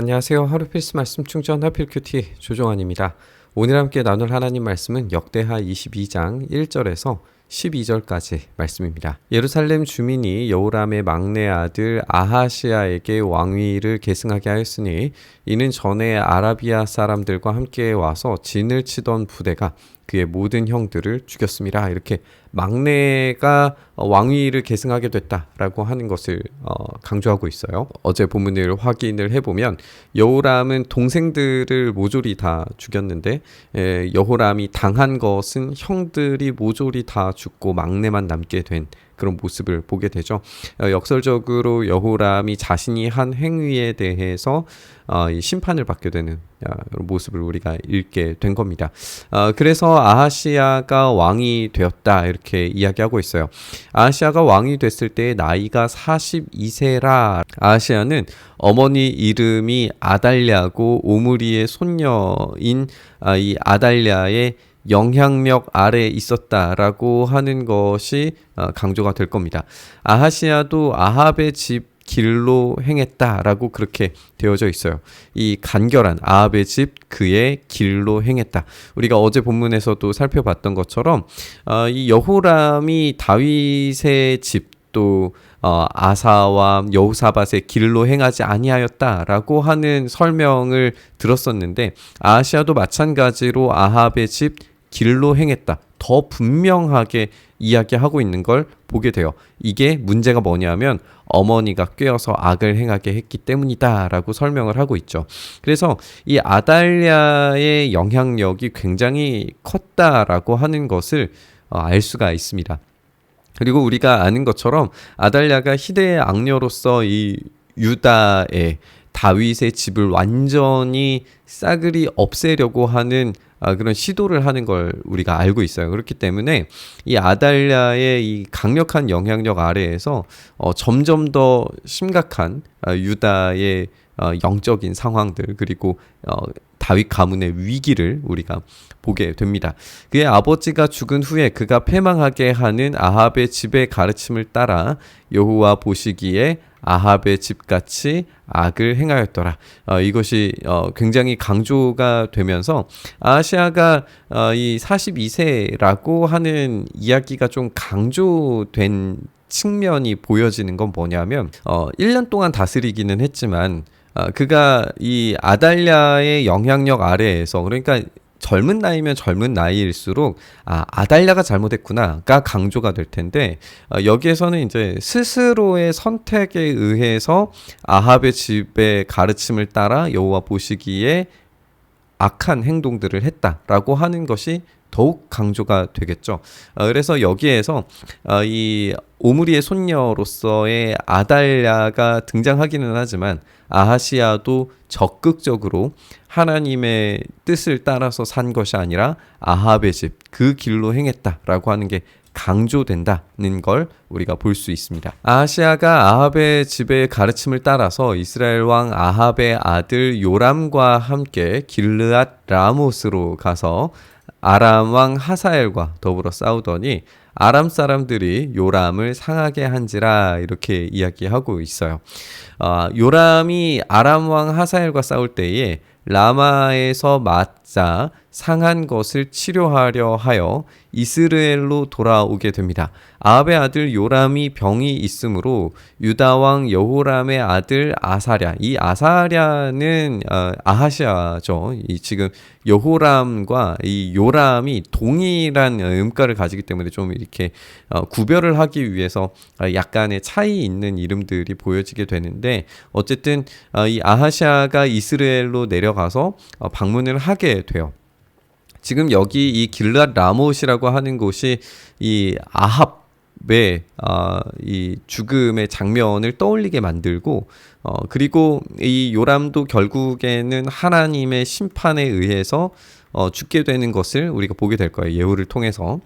안녕하세요. 하루 필수 말씀 충전 하필 큐티 조종환입니다. 오늘 함께 나눌 하나님 말씀은 역대하 22장 1절에서 12절까지 말씀입니다. 예루살렘 주민이 여호람의 막내 아들 아하시아에게 왕위를 계승하게 하였으니 이는 전에 아라비아 사람들과 함께 와서 진을 치던 부대가 그의 모든 형들을 죽였습니다. 이렇게 막내가 왕위를 계승하게 됐다라고 하는 것을 어, 강조하고 있어요. 어제 본문을 확인을 해보면 여호람은 동생들을 모조리 다 죽였는데 에, 여호람이 당한 것은 형들이 모조리 다 죽고 막내만 남게 된 그런 모습을 보게 되죠. 어, 역설적으로 여호람이 자신이 한 행위에 대해서 어, 이 심판을 받게 되는 어, 모습을 우리가 읽게 된 겁니다. 어, 그래서 아하시아가 왕이 되었다 이렇게 이야기하고 있어요. 아하시아가 왕이 됐을 때 나이가 42세라 아하시아는 어머니 이름이 아달랴고 오므리의 손녀인 아, 이 아달랴의 영향력 아래 있었다라고 하는 것이 어, 강조가 될 겁니다. 아하시아도 아합의 집 길로 행했다라고 그렇게 되어져 있어요. 이 간결한 아합의 집 그의 길로 행했다. 우리가 어제 본문에서도 살펴봤던 것처럼 어, 이 여호람이 다윗의 집또 어, 아사와 여우사밧의 길로 행하지 아니하였다라고 하는 설명을 들었었는데 아시아도 마찬가지로 아합의 집 길로 행했다. 더 분명하게 이야기하고 있는 걸 보게 돼요. 이게 문제가 뭐냐면 어머니가 꿰어서 악을 행하게 했기 때문이다라고 설명을 하고 있죠. 그래서 이 아달랴의 영향력이 굉장히 컸다라고 하는 것을 어, 알 수가 있습니다. 그리고 우리가 아는 것처럼 아달랴가 희대의 악녀로서 이 유다의 다윗의 집을 완전히 싸그리 없애려고 하는 아, 그런 시도를 하는 걸 우리가 알고 있어요. 그렇기 때문에 이 아달랴의 이 강력한 영향력 아래에서 어, 점점 더 심각한 아, 유다의 어, 영적인 상황들 그리고 어, 다윗 가문의 위기를 우리가 보게 됩니다. 그의 아버지가 죽은 후에 그가 패망하게 하는 아합의 집의 가르침을 따라 여호와 보시기에 아합의 집같이 악을 행하였더라. 어, 이것이 어, 굉장히 강조가 되면서 아시아가 어, 이 42세라고 하는 이야기가 좀 강조된 측면이 보여지는 건 뭐냐면 어 1년 동안 다스리기는 했지만 어, 그가 이 아달랴의 영향력 아래에서 그러니까 젊은 나이면 젊은 나이일수록 아 아달랴가 잘못했구나가 강조가 될 텐데 어, 여기에서는 이제 스스로의 선택에 의해서 아합의 집의 가르침을 따라 여호와 보시기에 악한 행동들을 했다라고 하는 것이 더욱 강조가 되겠죠. 어, 그래서 여기에서 어, 이 오므리의 손녀로서의 아달랴가 등장하기는 하지만 아하시아도 적극적으로 하나님의 뜻을 따라서 산 것이 아니라 아합의 집 그 길로 행했다라고 하는 게 강조된다는 걸 우리가 볼 수 있습니다. 아하시아가 아합의 집의 가르침을 따라서 이스라엘 왕 아합의 아들 요람과 함께 길르앗 라모스로 가서 아람 왕 하사엘과 더불어 싸우더니 아람 사람들이 요람을 상하게 한지라 이렇게 이야기하고 있어요. 어, 요람이 아람 왕 하사엘과 싸울 때에 라마에서 맞 자 상한 것을 치료하려 하여 이스라엘로 돌아오게 됩니다. 아합의 아들 요람이 병이 있으므로 유다 왕 여호람의 아들 아사랴 이 아사랴는 어, 아하시아죠. 이 지금 여호람과 이 요람이 동일한 음가를 가지기 때문에 좀 이렇게 어, 구별을 하기 위해서 약간의 차이 있는 이름들이 보여지게 되는데 어쨌든 어, 이 아하시아가 이스라엘로 내려가서 어, 방문을 하게 돼요. 지금 여기 이 길랏 라못이라고 하는 곳이 이 아합 의 어, 이 죽음의 장면을 떠올리게 만들고 어, 그리고 이 요람도 결국에는 하나님의 심판에 의해서 어, 죽게 되는 것을 우리가 보게 될 거예요. 예후를 통해서.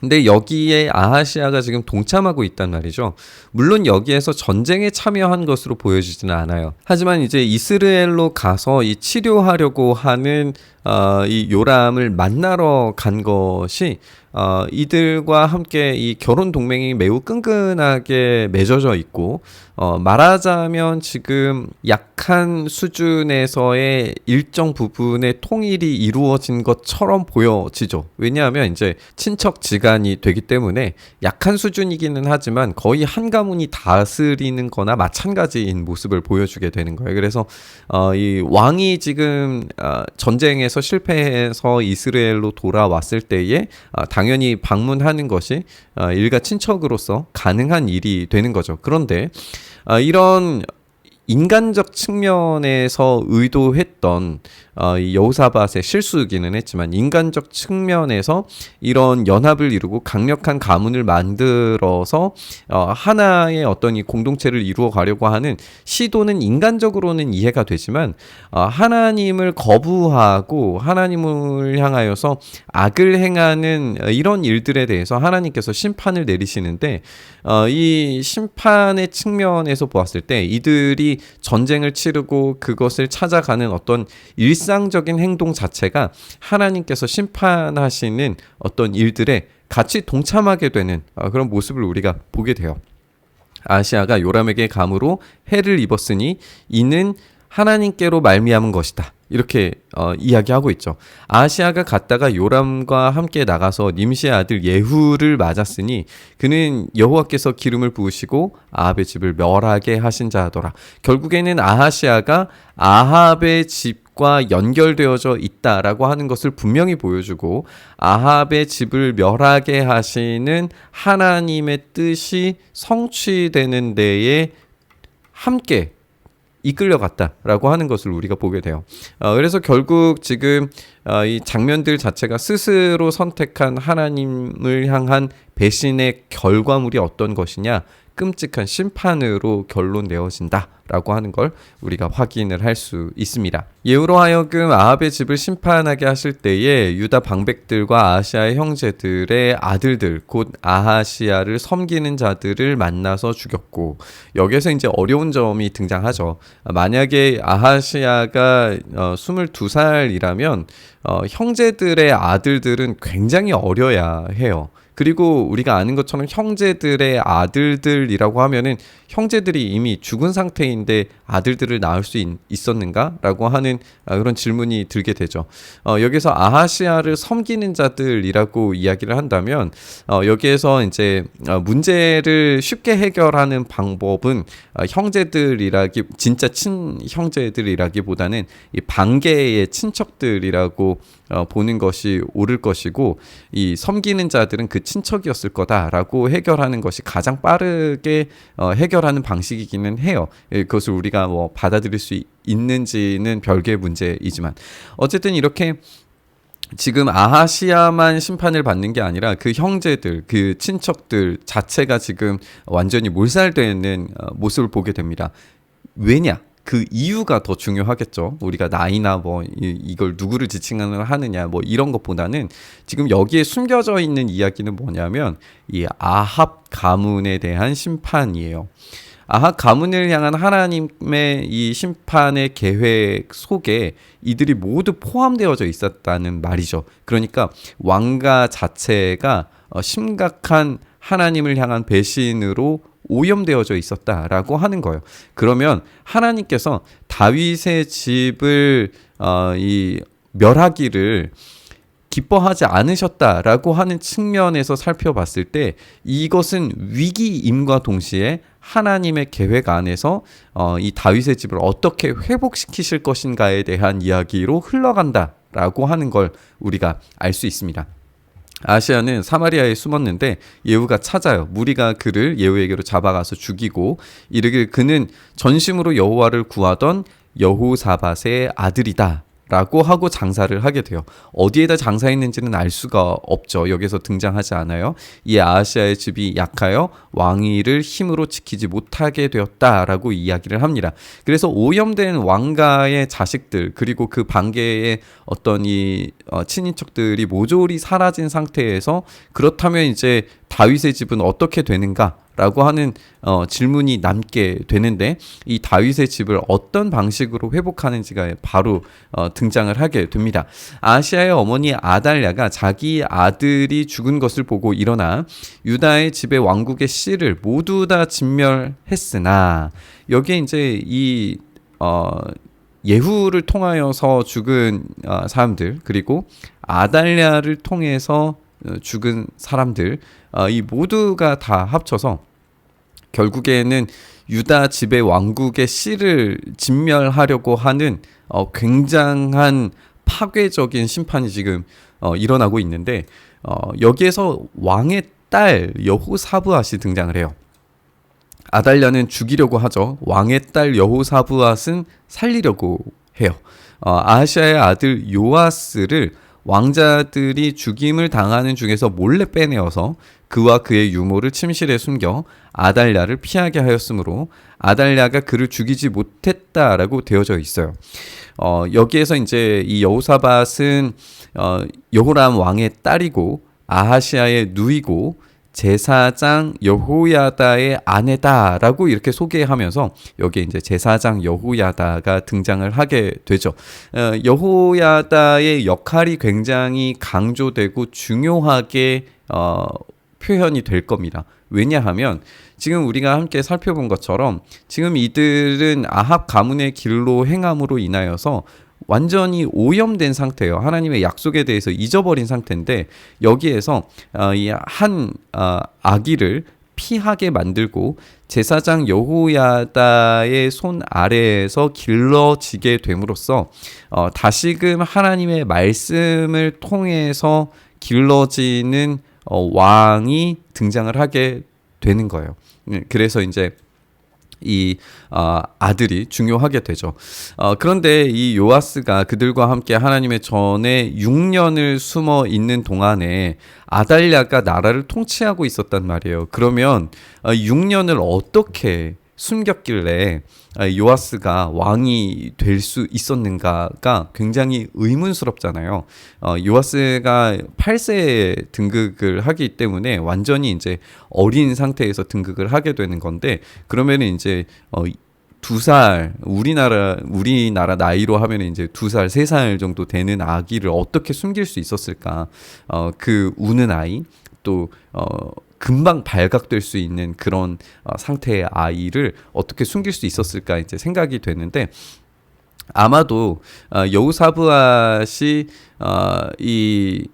근데 여기에 아하시아가 지금 동참하고 있단 말이죠. 물론 여기에서 전쟁에 참여한 것으로 보여지지는 않아요. 하지만 이제 이스라엘로 가서 이 치료하려고 하는 어, 이 요람을 만나러 간 것이 어, 이들과 함께 이 결혼 동맹이 매우 끈끈하게 맺어져 있고 어, 말하자면 지금 약한 수준에서의 일정 부분의 통일이 이루어진 것처럼 보여지죠. 왜냐하면 이제 친척 지간이 되기 때문에 약한 수준이기는 하지만 거의 한 가문이 다스리는 거나 마찬가지인 모습을 보여주게 되는 거예요. 그래서 어, 이 왕이 지금 어, 전쟁에서 실패해서 이스라엘로 돌아왔을 때에 어, 당연히 방문하는 것이 어, 일가 친척으로서 가능한 일이 되는 거죠. 그런데 어, 이런 인간적 측면에서 의도했던 어, 이 여호사밧의 실수이기는 했지만 인간적 측면에서 이런 연합을 이루고 강력한 가문을 만들어서 어, 하나의 어떤 이 공동체를 이루어 가려고 하는 시도는 인간적으로는 이해가 되지만 어, 하나님을 거부하고 하나님을 향하여서 악을 행하는 이런 일들에 대해서 하나님께서 심판을 내리시는데 어, 이 심판의 측면에서 보았을 때 이들이 전쟁을 치르고 그것을 찾아가는 어떤 일상적인 행동 자체가 하나님께서 심판하시는 어떤 일들에 같이 동참하게 되는 어, 그런 모습을 우리가 보게 돼요. 아시아가 요람에게 감으로 해를 입었으니 이는 하나님께로 말미암은 것이다. 이렇게 어, 이야기하고 있죠. 아시아가 갔다가 요람과 함께 나가서 님시의 아들 예후를 맞았으니 그는 여호와께서 기름을 부으시고 아합의 집을 멸하게 하신 자더라. 결국에는 아하시아가 아합의 집과 연결되어져 있다라고 하는 것을 분명히 보여주고 아합의 집을 멸하게 하시는 하나님의 뜻이 성취되는 데에 함께 이끌려갔다라고 하는 것을 우리가 보게 돼요. 어, 그래서 결국 지금 어, 이 장면들 자체가 스스로 선택한 하나님을 향한 배신의 결과물이 어떤 것이냐 끔찍한 심판으로 결론 내어진다라고 하는 걸 우리가 확인을 할 수 있습니다. 예후로 하여금 아합의 집을 심판하게 하실 때에 유다 방백들과 아시아의 형제들의 아들들 곧 아하시아를 섬기는 자들을 만나서 죽였고 여기에서 이제 어려운 점이 등장하죠. 만약에 아하시아가 어, 22살이라면 어, 형제들의 아들들은 굉장히 어려야 해요. 그리고 우리가 아는 것처럼 형제들의 아들들이라고 하면은 형제들이 이미 죽은 상태인데 아들들을 낳을 수 있, 었는가라고 하는 아, 그런 질문이 들게 되죠. 어, 여기서 아하시아를 섬기는 자들이라고 이야기를 한다면 어, 여기에서 이제 어, 문제를 쉽게 해결하는 방법은 어, 형제들이라기 진짜 친 형제들이라기보다는 이 반개의 친척들이라고 어, 보는 것이 옳을 것이고 이 섬기는 자들은 그 친척이었을 거다라고 해결하는 것이 가장 빠르게 어, 해결하는 방식이기는 해요. 예, 그것을 우리가 뭐 받아들일 수 있는지는 별개의 문제이지만 어쨌든 이렇게 지금 아하시아만 심판을 받는 게 아니라 그 형제들, 그 친척들 자체가 지금 완전히 몰살되는 어, 모습을 보게 됩니다. 왜냐? 그 이유가 더 중요하겠죠. 우리가 나이나 뭐 이, 걸 누구를 지칭을 하느냐 뭐 이런 것보다는 지금 여기에 숨겨져 있는 이야기는 뭐냐면 이 아합 가문에 대한 심판이에요. 아합 가문을 향한 하나님의 이 심판의 계획 속에 이들이 모두 포함되어져 있었다는 말이죠. 그러니까 왕가 자체가 어, 심각한 하나님을 향한 배신으로 오염되어져 있었다라고 하는 거예요. 그러면 하나님께서 다윗의 집을 어, 이 멸하기를 기뻐하지 않으셨다라고 하는 측면에서 살펴봤을 때 이것은 위기임과 동시에 하나님의 계획 안에서 어, 이 다윗의 집을 어떻게 회복시키실 것인가에 대한 이야기로 흘러간다라고 하는 걸 우리가 알 수 있습니다. 아시아는 사마리아에 숨었는데 예후가 찾아요. 무리가 그를 예후에게로 잡아가서 죽이고 이르길 그는 전심으로 여호와를 구하던 여호사밧의 아들이다. 라고 하고 장사를 하게 돼요. 어디에다 장사했는지는 알 수가 없죠. 여기서 등장하지 않아요. 이 아시아의 집이 약하여 왕위를 힘으로 지키지 못하게 되었다라고 이야기를 합니다. 그래서 오염된 왕가의 자식들 그리고 그 반계의 어떤 이 어, 친인척들이 모조리 사라진 상태에서 그렇다면 이제 다윗의 집은 어떻게 되는가? 라고 하는 어, 질문이 남게 되는데 이 다윗의 집을 어떤 방식으로 회복하는지가 바로 어, 등장을 하게 됩니다. 아시아의 어머니 아달랴가 자기 아들이 죽은 것을 보고 일어나 유다의 집의 왕국의 씨를 모두 다 진멸했으나 여기에 이제 이 어, 예후를 통하여서 죽은 어, 사람들 그리고 아달랴를 통해서 어, 죽은 사람들 어, 이 모두가 다 합쳐서 결국에는 유다 지배 왕국의 씨를 진멸하려고 하는 어, 굉장한 파괴적인 심판이 지금 어, 일어나고 있는데 어, 여기에서 왕의 딸 여호사브앗이 등장을 해요. 아달랴는 죽이려고 하죠. 왕의 딸 여호사브앗은 살리려고 해요. 어, 아하시아의 아들 요아스를 왕자들이 죽임을 당하는 중에서 몰래 빼내어서 그와 그의 유모를 침실에 숨겨 아달랴를 피하게 하였으므로 아달랴가 그를 죽이지 못했다라고 되어져 있어요. 어, 여기에서 이제 이 여호사밧은 어, 여호람 왕의 딸이고 아하시아의 누이고 제사장 여호야다의 아내다라고 이렇게 소개하면서 여기에 이제 제사장 여호야다가 등장을 하게 되죠. 어, 여호야다의 역할이 굉장히 강조되고 중요하게 어, 표현이 될 겁니다. 왜냐하면 지금 우리가 함께 살펴본 것처럼 지금 이들은 아합 가문의 길로 행함으로 인하여서 완전히 오염된 상태예요. 하나님의 약속에 대해서 잊어버린 상태인데 여기에서 어, 이한 어, 아기를 피하게 만들고 제사장 여호야다의 손 아래에서 길러지게 됨으로써 어, 다시금 하나님의 말씀을 통해서 길러지는 어, 왕이 등장을 하게 되는 거예요. 네, 그래서 이제 이 어, 아들이 중요하게 되죠. 어, 그런데 이 요아스가 그들과 함께 하나님의 전에 6년을 숨어 있는 동안에 아달랴가 나라를 통치하고 있었단 말이에요. 그러면 어, 6년을 어떻게 숨겼길래 아, 요아스가 왕이 될 수 있었는가가 굉장히 의문스럽잖아요. 어, 요아스가 8세에 등극을 하기 때문에 완전히 이제 어린 상태에서 등극을 하게 되는 건데 그러면 이제 어, 두 살, 우리나라, 우리나라 나이로 하면 이제 두 살, 세 살 정도 되는 아기를 어떻게 숨길 수 있었을까? 어, 그 우는 아이, 또, 어, 금방 발각될 수 있는 그런 어, 상태의 아이를 어떻게 숨길 수 있었을까 이제 생각이 되는데 아마도 어, 여우사부앗이 어, 이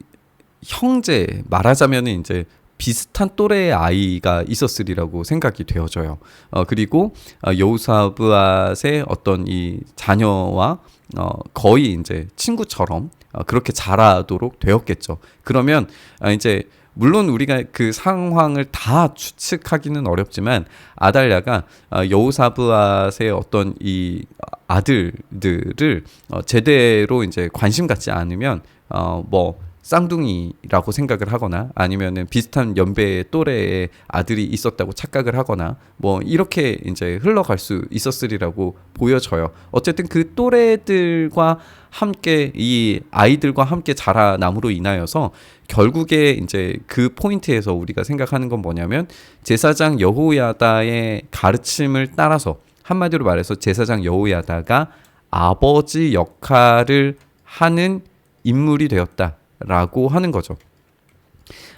형제 말하자면은 이제 비슷한 또래의 아이가 있었으리라고 생각이 되어져요. 어, 그리고 어, 여우사부앗의 어떤 이 자녀와 어, 거의 이제 친구처럼 어, 그렇게 자라도록 되었겠죠. 그러면 어, 이제 물론 우리가 그 상황을 다 추측하기는 어렵지만 아달랴가 어, 여우사브앗의 어떤 이 아들들을 어, 제대로 이제 관심 갖지 않으면 어뭐 쌍둥이라고 생각을 하거나 아니면은 비슷한 연배의 또래의 아들이 있었다고 착각을 하거나 뭐 이렇게 이제 흘러갈 수 있었으리라고 보여져요. 어쨌든 그 또래들과 함께 이 아이들과 함께 자라남으로 인하여서 결국에 이제 그 포인트에서 우리가 생각하는 건 뭐냐면 제사장 여호야다의 가르침을 따라서 한마디로 말해서 제사장 여호야다가 아버지 역할을 하는 인물이 되었다. 라고 하는 거죠.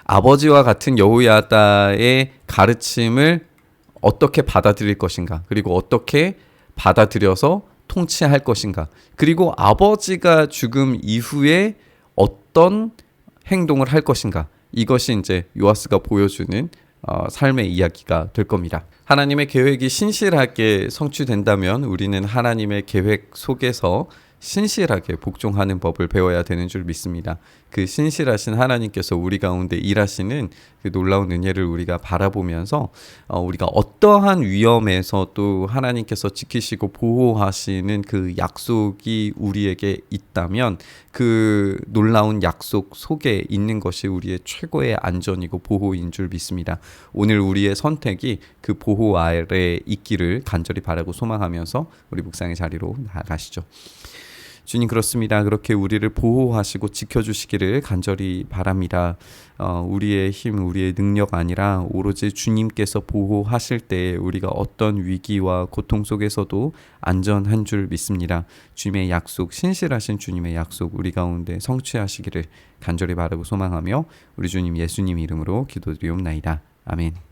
아버지와 같은 여호야다의 가르침을 어떻게 받아들일 것인가, 그리고 어떻게 받아들여서 통치할 것인가, 그리고 아버지가 죽음 이후에 어떤 행동을 할 것인가, 이것이 이제 요아스가 보여주는 어, 삶의 이야기가 될 겁니다. 하나님의 계획이 신실하게 성취된다면 우리는 하나님의 계획 속에서 신실하게 복종하는 법을 배워야 되는 줄 믿습니다. 그 신실하신 하나님께서 우리 가운데 일하시는 그 놀라운 은혜를 우리가 바라보면서 어, 우리가 어떠한 위험에서 또 하나님께서 지키시고 보호하시는 그 약속이 우리에게 있다면 그 놀라운 약속 속에 있는 것이 우리의 최고의 안전이고 보호인 줄 믿습니다. 오늘 우리의 선택이 그 보호 아래에 있기를 간절히 바라고 소망하면서 우리 묵상의 자리로 나아가시죠. 주님 그렇습니다. 그렇게 우리를 보호하시고 지켜주시기를 간절히 바랍니다. 어, 우리의 힘, 우리의 능력 아니라 오로지 주님께서 보호하실 때 우리가 어떤 위기와 고통 속에서도 안전한 줄 믿습니다. 주님의 약속, 신실하신 주님의 약속 우리 가운데 성취하시기를 간절히 바라고 소망하며 우리 주님 예수님 이름으로 기도드리옵나이다. 아멘.